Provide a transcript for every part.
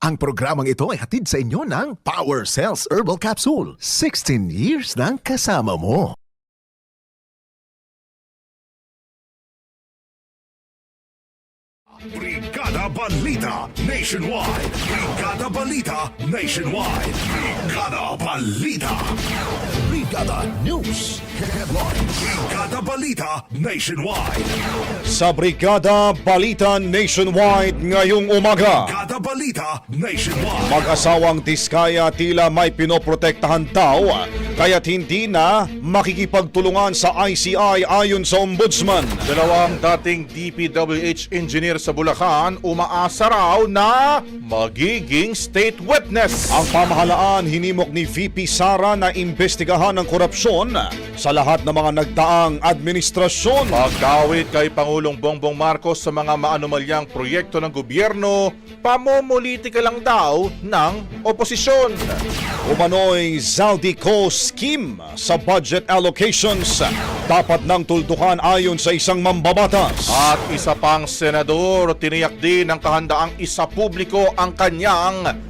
Ang programang ito ay hatid sa inyo ng Power Cells Herbal Capsule. 16 years ng kasama mo. Brigada Balita Nationwide. Brigada Balita Nationwide. Brigada Balita. Brigada News Headlines. Brigada Balita Nationwide. Sa Brigada Balita Nationwide ngayong umaga. Brigada Balita Nationwide. Mag-asawang Tiskaya tila may pinoprotektahan daw kaya't hindi na makikipagtulungan sa ICI ayon sa Ombudsman. Dalawang dating DPWH engineer sa Bulacan umaasa raw na magiging state witness. Ang pamahalaan hinimok ni VP Sara na imbestigahan ang korupsyon sa lahat ng mga nagdaang administrasyon. Pagdawit kay Pangulong Bongbong Marcos sa mga maanumalyang proyekto ng gobyerno, pamumulitika lang daw ng oposisyon. Umano'y Zaldico scheme sa budget allocations dapat nang tuldukan ayon sa isang mambabatas. At isa pang senador tiniyak din ng kahandaang isa publiko ang kanyang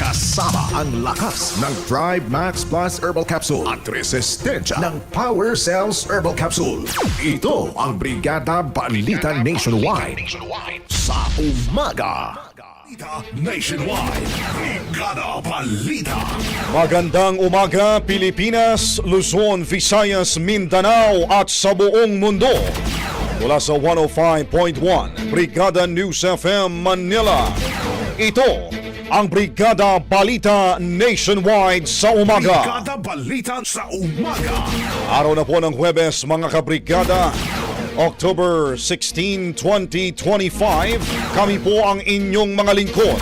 Kasama ang lakas ng Thrive Max Plus Herbal Capsule at resistensya ng Power Cells Herbal Capsule. Ito ang Brigada Balita Nationwide sa umaga. Nationwide. Brigada Balita. Magandang umaga Pilipinas, Luzon, Visayas, Mindanao at sa buong mundo. Mula sa 105.1 Brigada News FM Manila. Ito ang Brigada Balita Nationwide sa umaga. Brigada Balita sa umaga. Araw na po ng Huwebes mga kabrigada. October 16, 2025. Kami po ang inyong mga lingkod.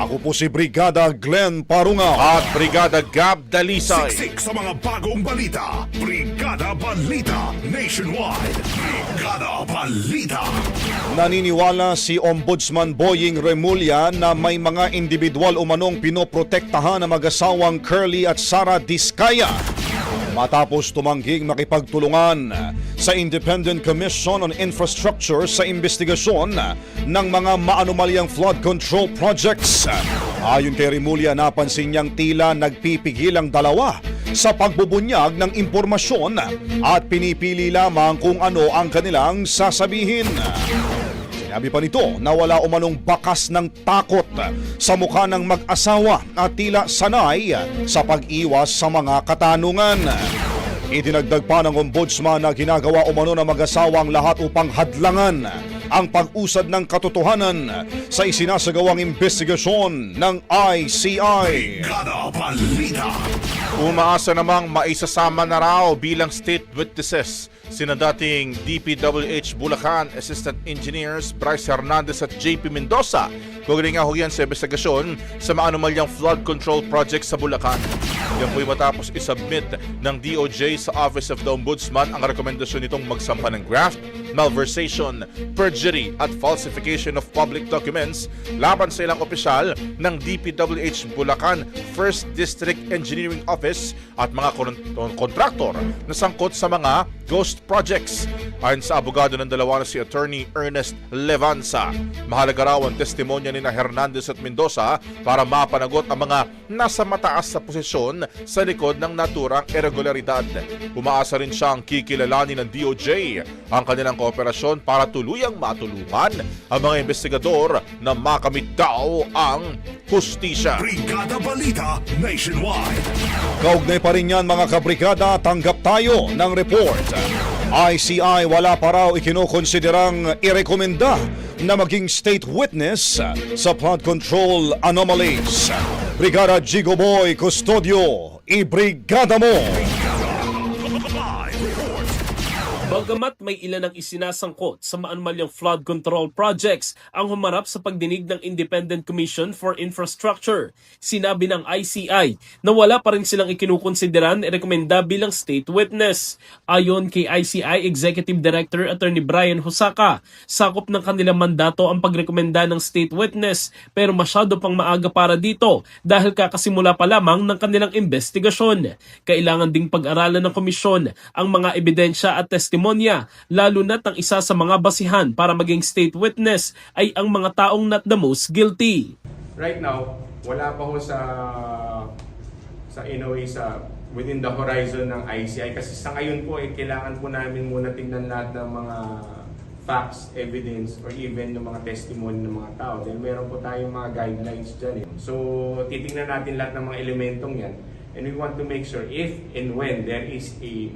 Ako po si Brigada Glenn Parungaw. At Brigada Gab Dalisay. Siksik sa mga bagong balita. Brigada Balita Nationwide. Brigada Balita. Naniniwala si Ombudsman Boying Remulla na may mga individual umanong pinoprotektahan ng mag-asawang Curly at Sara Diskaya matapos tumangging makipagtulungan sa Independent Commission on Infrastructure sa investigasyon ng mga maanumalyang flood control projects. Ayon kay Remulla, napansin niyang tila nagpipigil ang dalawa sa pagbubunyag ng impormasyon at pinipili lamang kung ano ang kanilang sasabihin. Sinabi pa nito na wala umanong bakas ng takot sa mukha ng mag-asawa at tila sanay sa pag-iwas sa mga katanungan. Idinagdag pa ng ombudsman na ginagawa umano ng mag-asawang lahat upang hadlangan ang pag-usad ng katotohanan sa isinasagawang investigasyon ng ICI. Umaasa namang maisasama na raw bilang state witnesses sina dating DPWH Bulacan Assistant Engineers Bryce Hernandez at JP Mendoza Kugaling nga ho yan sa investigasyon sa maanumalyang flood control project sa Bulacan. Yan po'y matapos isubmit ng DOJ sa Office of the Ombudsman ang rekomendasyon nitong magsampa ng graft, malversation, perjury at falsification of public documents laban sa ilang opisyal ng DPWH Bulacan 1st District Engineering Office at mga kon- kontraktor na sangkot sa mga ghost projects. Ayon sa abogado ng dalawa na si Attorney Ernest Levanza, mahalaga raw ang testimonya ni na Hernandez at Mendoza para mapanagot ang mga nasa mataas sa posisyon sa likod ng naturang irregularidad. Umaasa rin siyang kikilalanin ng DOJ ang kanilang kooperasyon para tuluyang matulungan ang mga investigador na makamit daw ang hustisya. Brigada Balita Nationwide. Kaugnay pa rin yan mga kabrigada, tanggap tayo ng report. ICI wala pa raw ikinokonsiderang irekomenda na maging state witness sa flood control anomalies. Brigada Jigo Boy Custodio, ibrigada mo! Live Bagamat may ilan ang isinasangkot sa maanumalyang flood control projects ang humarap sa pagdinig ng Independent Commission for Infrastructure, sinabi ng ICI na wala pa rin silang ikinukonsideran rekomenda bilang state witness. Ayon kay ICI Executive Director Attorney Brian Hosaka, sakop ng kanilang mandato ang pagrekomenda ng state witness pero masyado pang maaga para dito dahil kakasimula pa lamang ng kanilang investigasyon. Kailangan ding pag-aralan ng komisyon ang mga ebidensya at testimonya lalo na't ang isa sa mga basihan para maging state witness ay ang mga taong not the most guilty. right now, wala pa ho sa sa in a way sa within the horizon ng ICI kasi sa ngayon po eh, kailangan po namin muna tingnan lahat ng mga facts, evidence, or even yung mga testimony ng mga tao. Dahil meron po tayong mga guidelines dyan. Eh. So, titingnan natin lahat ng mga elementong yan. And we want to make sure if and when there is a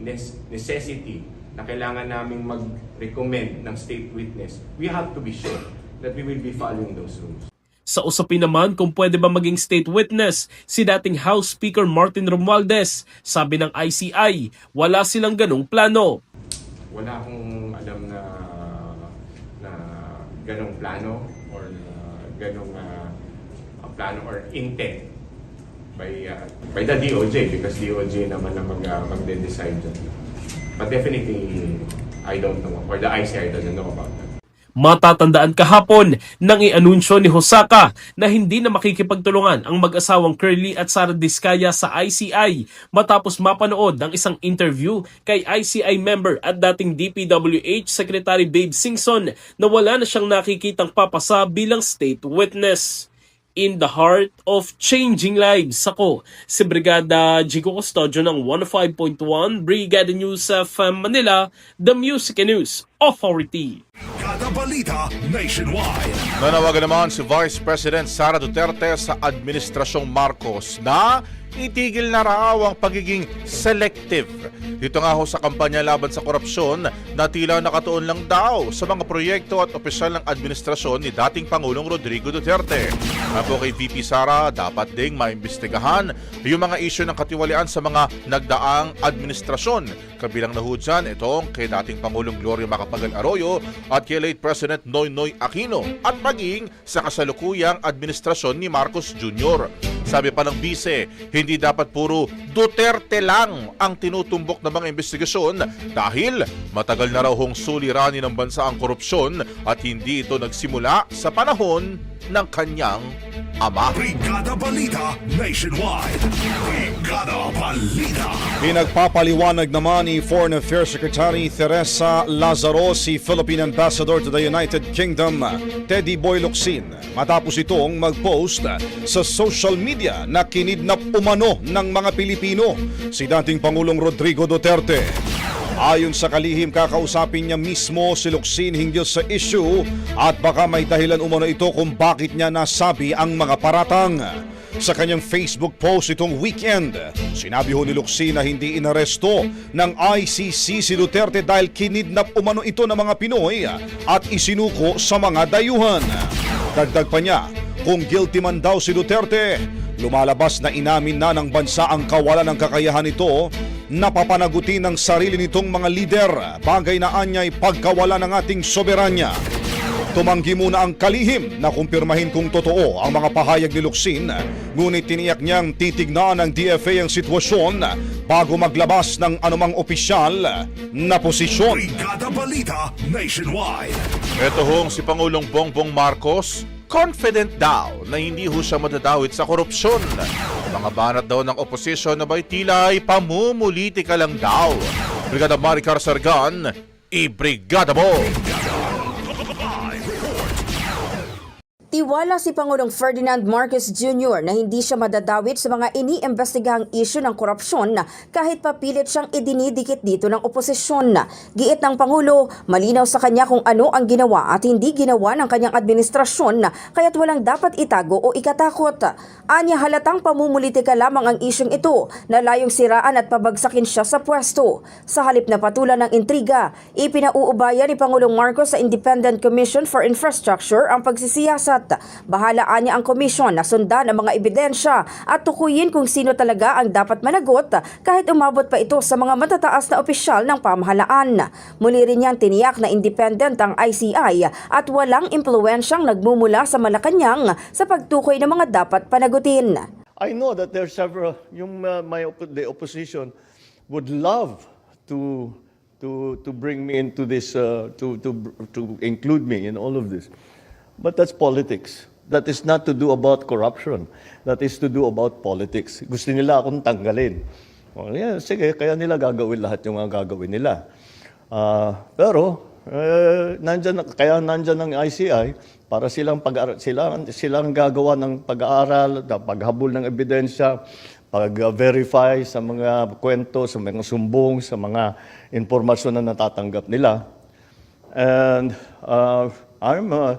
necessity na kailangan naming mag-recommend ng state witness, we have to be sure that we will be following those rules. Sa usapin naman kung pwede ba maging state witness si dating House Speaker Martin Romualdez, sabi ng ICI, wala silang ganong plano. wala akong alam na na ganong plano or uh, ganong uh, plano or intent by uh, by the DOJ because DOJ naman na mag uh, magde-decide dyan. But definitely I don't know or the ICI doesn't know about that. Matatandaan kahapon nang i-anunsyo ni Hosaka na hindi na makikipagtulungan ang mag-asawang Curly at Sara Diskaya sa ICI matapos mapanood ng isang interview kay ICI member at dating DPWH Secretary Babe Singson na wala na siyang nakikitang papasa bilang state witness. In the heart of changing lives, ako si Brigada Jigo Custodio ng 105.1 Brigada News of Manila, The Music and News Authority. Brigada Balita Nationwide. Nanawagan naman si Vice President Sara Duterte sa Administrasyong Marcos na itigil na raw ang pagiging selective. Dito nga ho sa kampanya laban sa korupsyon na tila nakatuon lang daw sa mga proyekto at opisyal ng administrasyon ni dating Pangulong Rodrigo Duterte. Apo kay VP Sara, dapat ding maimbestigahan yung mga isyu ng katiwalian sa mga nagdaang administrasyon. Kabilang na ho dyan itong kay dating Pangulong Gloria Macapagal Arroyo at kay late President Noynoy Aquino at maging sa kasalukuyang administrasyon ni Marcos Jr. Sabi pa ng bise, hindi dapat puro Duterte lang ang tinutumbok ng mga investigasyon dahil matagal na raw hong suliranin ng bansa ang korupsyon at hindi ito nagsimula sa panahon ng kanyang ama. Brigada Balita Nationwide. Brigada Balita. Pinagpapaliwanag naman ni Foreign Affairs Secretary Teresa Lazaro si Philippine Ambassador to the United Kingdom, Teddy Boy Locsin, matapos itong mag-post sa social media na kinidnap umano ng mga Pilipino si dating Pangulong Rodrigo Duterte. Ayon sa kalihim, kakausapin niya mismo si Locsin hinggil sa issue at baka may dahilan umano ito kung bakit niya nasabi ang mga paratang. Sa kanyang Facebook post itong weekend, sinabi ho ni Locsin na hindi inaresto ng ICC si Duterte dahil kinidnap umano ito ng mga Pinoy at isinuko sa mga dayuhan. Dagdag pa niya, kung guilty man daw si Duterte, lumalabas na inamin na ng bansa ang kawalan ng kakayahan nito napapanagutin ng sarili nitong mga lider bagay na anyay pagkawala ng ating soberanya. Tumanggi muna ang kalihim na kumpirmahin kung totoo ang mga pahayag ni Locsin, ngunit tiniyak niyang titignan ng DFA ang sitwasyon bago maglabas ng anumang opisyal na posisyon. Brigada Balita Nationwide. Ito hong si Pangulong Bongbong Marcos, confident daw na hindi ho siya madadawit sa korupsyon. Mga banat daw ng oposisyon na ba'y tila ay pamumuliti ka lang daw. Brigada Maricar Sargan, i-brigada mo! Tiwala si Pangulong Ferdinand Marcos Jr. na hindi siya madadawit sa mga iniimbestigahang isyu ng korupsyon kahit papilit siyang idinidikit dito ng oposisyon. Giit ng Pangulo, malinaw sa kanya kung ano ang ginawa at hindi ginawa ng kanyang administrasyon kaya't walang dapat itago o ikatakot. Anya halatang pamumulitika lamang ang isyong ito na layong siraan at pabagsakin siya sa pwesto. Sa halip na patulan ng intriga, ipinauubaya ni Pangulong Marcos sa Independent Commission for Infrastructure ang pagsisiyasat. Bahalaan niya ang komisyon na sundan ang mga ebidensya at tukuyin kung sino talaga ang dapat managot kahit umabot pa ito sa mga matataas na opisyal ng pamahalaan. Muli rin niyang tiniyak na independent ang ICI at walang impluensyang nagmumula sa Malacanang sa pagtukoy ng mga dapat panagutin. I know that there are several, yung uh, my oppo- the opposition would love to to to bring me into this uh, to to to include me in all of this. But that's politics. That is not to do about corruption. That is to do about politics. Gusto nila akong tanggalin. O, yeah, sige, kaya nila gagawin lahat yung mga gagawin nila. Ah, pero eh, nandyan, kaya nandyan ang ICI para silang pag silang silang gagawa ng pag-aaral, paghabol ng ebidensya, pag-verify sa mga kwento, sa mga sumbong, sa mga impormasyon na natatanggap nila. And uh, I'm, uh,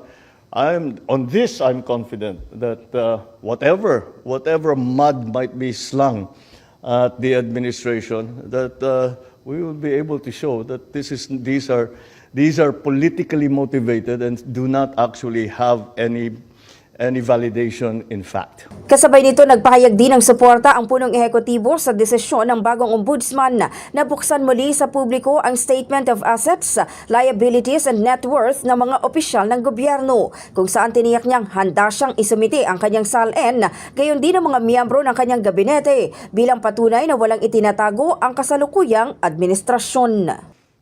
I'm on this. I'm confident that uh, whatever whatever mud might be slung at the administration, that uh, we will be able to show that this is these are these are politically motivated and do not actually have any any validation in fact. Kasabay nito, nagpahayag din ng suporta ang punong ehekutibo sa desisyon ng bagong ombudsman na buksan muli sa publiko ang Statement of Assets, Liabilities and Net Worth ng mga opisyal ng gobyerno, kung saan tiniyak niyang handa siyang isumite ang kanyang SALN, gayon din ang mga miyembro ng kanyang gabinete, bilang patunay na walang itinatago ang kasalukuyang administrasyon.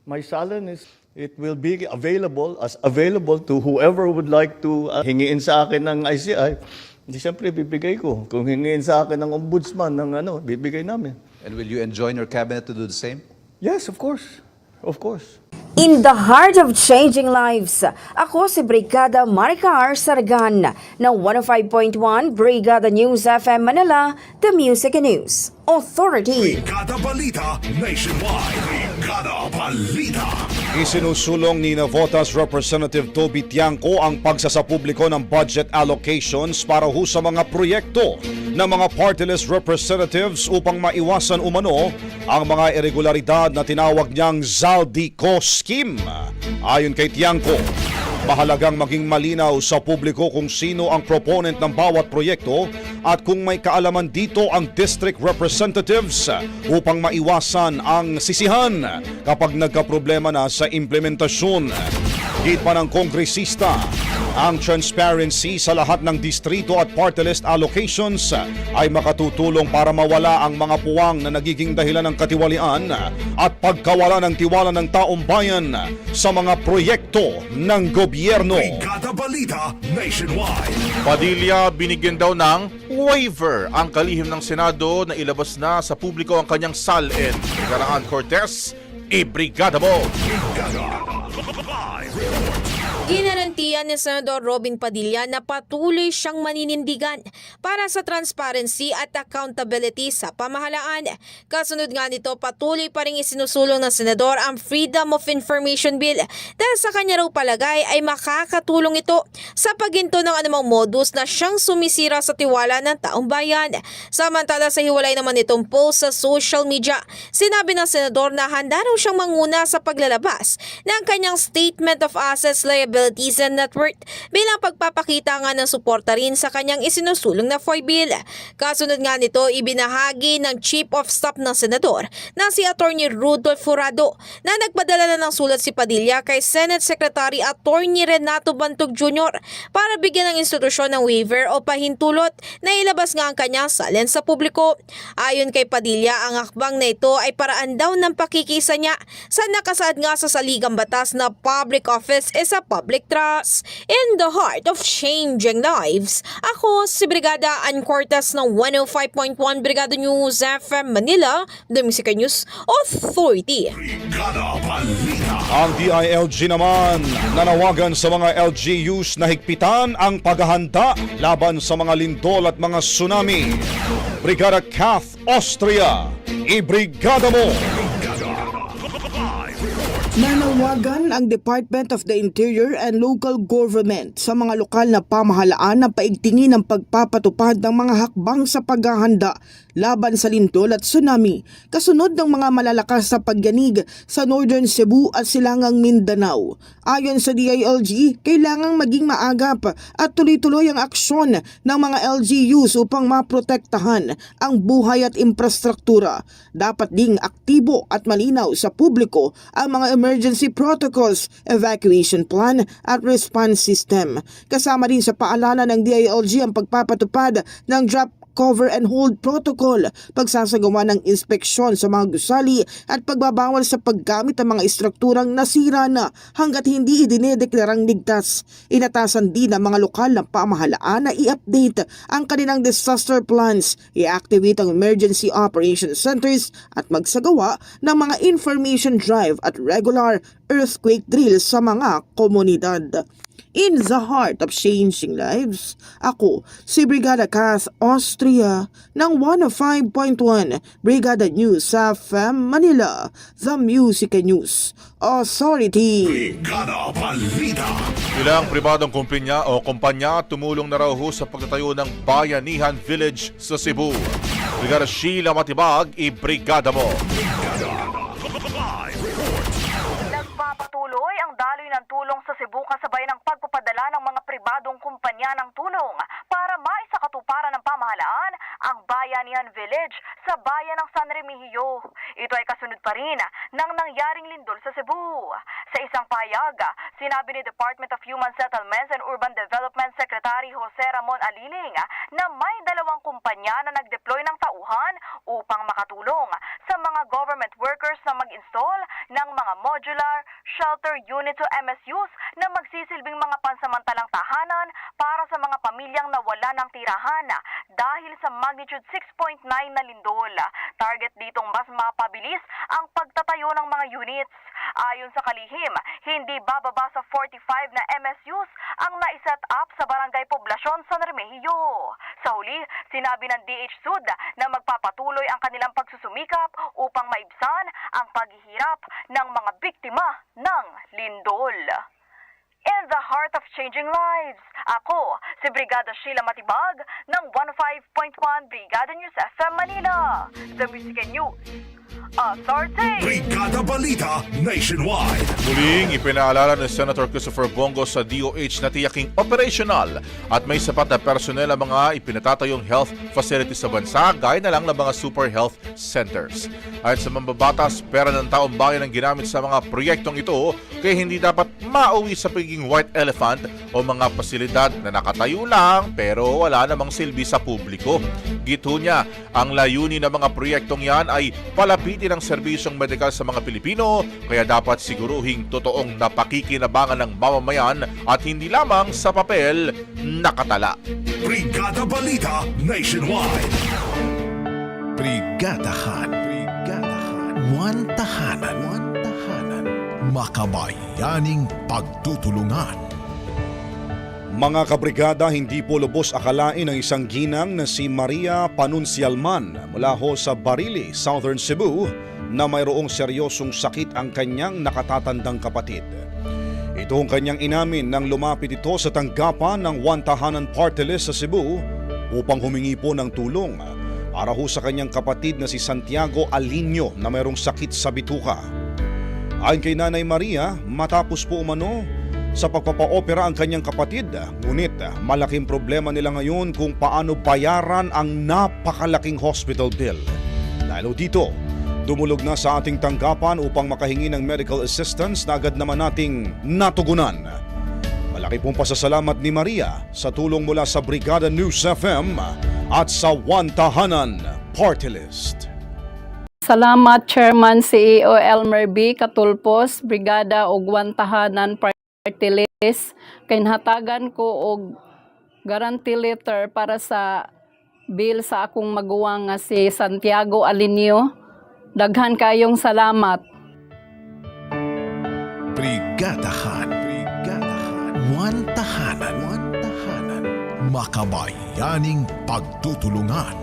My salon is it will be available as available to whoever would like to uh, hingiin sa akin ng ICI. Hindi siyempre bibigay ko. Kung hingiin sa akin ng ombudsman ng ano, bibigay namin. And will you enjoin your cabinet to do the same? Yes, of course. Of course. In the heart of changing lives, ako si Brigada Maricar Sargan ng 105.1 Brigada News FM Manila, The Music and News Authority. Brigada Balita Nationwide. Brigada Balita. Isinusulong ni Navotas Representative Toby Tiangco ang pagsasapubliko ng budget allocations para ho sa mga proyekto ng mga party list representatives upang maiwasan umano ang mga irregularidad na tinawag niyang Zaldico Scheme. Ayon kay Tiangco, mahalagang maging malinaw sa publiko kung sino ang proponent ng bawat proyekto at kung may kaalaman dito ang district representatives upang maiwasan ang sisihan kapag nagkaproblema na sa implementasyon. Higit pa ng kongresista, Ang transparency sa lahat ng distrito at party list allocations ay makatutulong para mawala ang mga puwang na nagiging dahilan ng katiwalian at pagkawala ng tiwala ng taong bayan sa mga proyekto ng gobyerno. Brigada Balita Nationwide. Padilla binigyan daw ng waiver ang kalihim ng Senado na ilabas na sa publiko ang kanyang salin. Garaan Cortez, ibrigada mo! Ginarantiyan ni Senador Robin Padilla na patuloy siyang maninindigan para sa transparency at accountability sa pamahalaan. Kasunod nga nito, patuloy pa rin isinusulong ng Senador ang Freedom of Information Bill dahil sa kanya raw palagay ay makakatulong ito sa pagginto ng anumang modus na siyang sumisira sa tiwala ng taong bayan. Samantala sa hiwalay naman itong post sa social media, sinabi ng Senador na handa raw siyang manguna sa paglalabas ng kanyang Statement of Assets, Liabilities and Net Worth bilang pagpapakita nga ng suporta rin sa kanyang isinusulong na FOI bill. Kasunod nga nito, ibinahagi ng Chief of Staff ng Senador na si Attorney Rudolph Furado na nagpadala na ng sulat si Padilla kay Senate Secretary Attorney Renato Bantog Jr. para bigyan ng institusyon ng waiver o pahintulot na ilabas nga ang kanyang salin sa publiko. Ayon kay Padilla, ang akbang na ito ay paraan daw ng pakikisa niya sa nakasaad nga sa saligang batas na public office is a public trust. In the heart of changing lives, ako si Brigada Ann Cortez ng 105.1 Brigada News FM Manila, The Music News Authority. Ang DILG naman nanawagan sa mga LGUs na higpitan ang paghahanda laban sa mga lindol at mga tsunami. Brigada Kath Austria, ibrigada mo! Nanawagan ang Department of the Interior and Local Government sa mga lokal na pamahalaan na paigtingin ang pagpapatupad ng mga hakbang sa paghahanda laban sa lindol at tsunami kasunod ng mga malalakas na pagyanig sa Northern Cebu at Silangang Mindanao. Ayon sa DILG, kailangang maging maagap at tuloy-tuloy ang aksyon ng mga LGUs upang maprotektahan ang buhay at infrastruktura. Dapat ding aktibo at malinaw sa publiko ang mga emergency protocols, evacuation plan at response system. Kasama din sa paalala ng DILG ang pagpapatupad ng drop cover and hold protocol, pagsasagawa ng inspeksyon sa mga gusali at pagbabawal sa paggamit ng mga istrukturang nasira na hanggat hindi idinedeklarang ligtas. Inatasan din ng mga lokal na pamahalaan na i-update ang kanilang disaster plans, i-activate ang emergency operation centers at magsagawa ng mga information drive at regular earthquake drills sa mga komunidad. In the heart of changing lives, ako si Brigada Kath Austria ng 105.1 Brigada News sa FM Manila, The Music News Authority. Brigada Balita. Ilang pribadong kumpanya o kumpanya tumulong na raw ho sa pagtatayo ng Bayanihan Village sa Cebu. Brigada Sheila Matibag, ibrigada mo! Nagpapatuloy ng tulong sa Cebu kasabay ng pagpapadala ng mga pribadong kumpanya ng tulong para maisakatuparan ng pamahalaan ang Bayanihan Village sa bayan ng San Remigio. Ito ay kasunod pa rin ng nangyaring lindol sa Cebu. Sa isang payag, sinabi ni Department of Human Settlements and Urban Development Secretary Jose Ramon Aliling na may dalawang kumpanya na nag-deploy ng tauhan upang makatulong sa mga government workers na mag-install ng mga modular shelter unit to MSUs na magsisilbing mga pansamantalang tahanan para sa mga pamilyang nawala ng tirahan dahil sa magnitude 6.9 na lindol. Target ditong mas mapabilis ang pagtatayo ng mga units. Ayon sa kalihim, hindi bababa sa 45 na MSUs ang naiset up sa Barangay Poblasyon San Remigio. Sa huli, sinabi ng DH Sud na magpapatuloy ang kanilang pagsusumikap upang maibsan ang paghihirap ng mga biktima ng lindol. In the heart of changing lives, ako si Brigada Sheila Matibag ng 105.1 Brigada News FM Manila, The Music and News Asarte! Brigada Balita Nationwide. Muling ipinaalala ni Senator Christopher Bongo sa DOH na tiyaking operational at may sapat na personel ang mga ipinatatayong health facilities sa bansa gaya na lang ng mga super health centers. Ayon sa mambabatas, pera ng taong bayan ang ginamit sa mga proyektong ito kaya hindi dapat mauwi sa pagiging white elephant o mga pasilidad na nakatayo lang pero wala namang silbi sa publiko. Gito niya, ang layunin ng mga proyektong yan ay palapitin ang serbisyong medikal sa mga Pilipino kaya dapat siguruhing totoong napakikinabangan ng mamamayan at hindi lamang sa papel nakatala. Brigada Balita Nationwide. Brigadahan. Brigadahan. One tahanan. One tahanan. Makabayaning pagtutulungan. Mga kabrigada, hindi po lubos akalain ng isang ginang na si Maria Panuncialman mula ho sa Barili, Southern Cebu na mayroong seryosong sakit ang kanyang nakatatandang kapatid. Ito ang kanyang inamin nang lumapit ito sa tanggapan ng One Tahanan Party List sa Cebu upang humingi po ng tulong para ho sa kanyang kapatid na si Santiago Alinio na mayroong sakit sa bituka. Ayon kay Nanay Maria, matapos po umano sa pagpapaopera ang kanyang kapatid. Ngunit malaking problema nila ngayon kung paano bayaran ang napakalaking hospital bill. Dahil dito, dumulog na sa ating tanggapan upang makahingi ng medical assistance na agad naman nating natugunan. Malaki pong pasasalamat ni Maria sa tulong mula sa Brigada News FM at sa One Tahanan Party List. Salamat Chairman CEO Elmer B. Katulpos, Brigada ug Tahanan Party List. Kay nahatagan ko og guarantee letter para sa bill sa akong maguwang nga si Santiago Alinio. Daghan kayong salamat. Brigadahan. Brigadahan. One tahanan. One tahanan. Makabayaning pagtutulungan.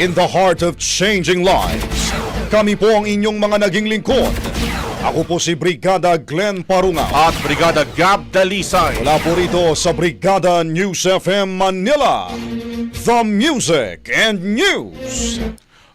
In the heart of changing lives. Kami po ang inyong mga naging lingkod. Ako po si Brigada Glenn Parunga. At Brigada Gab Dalisay. Mula po rito sa Brigada News FM Manila. The Music and News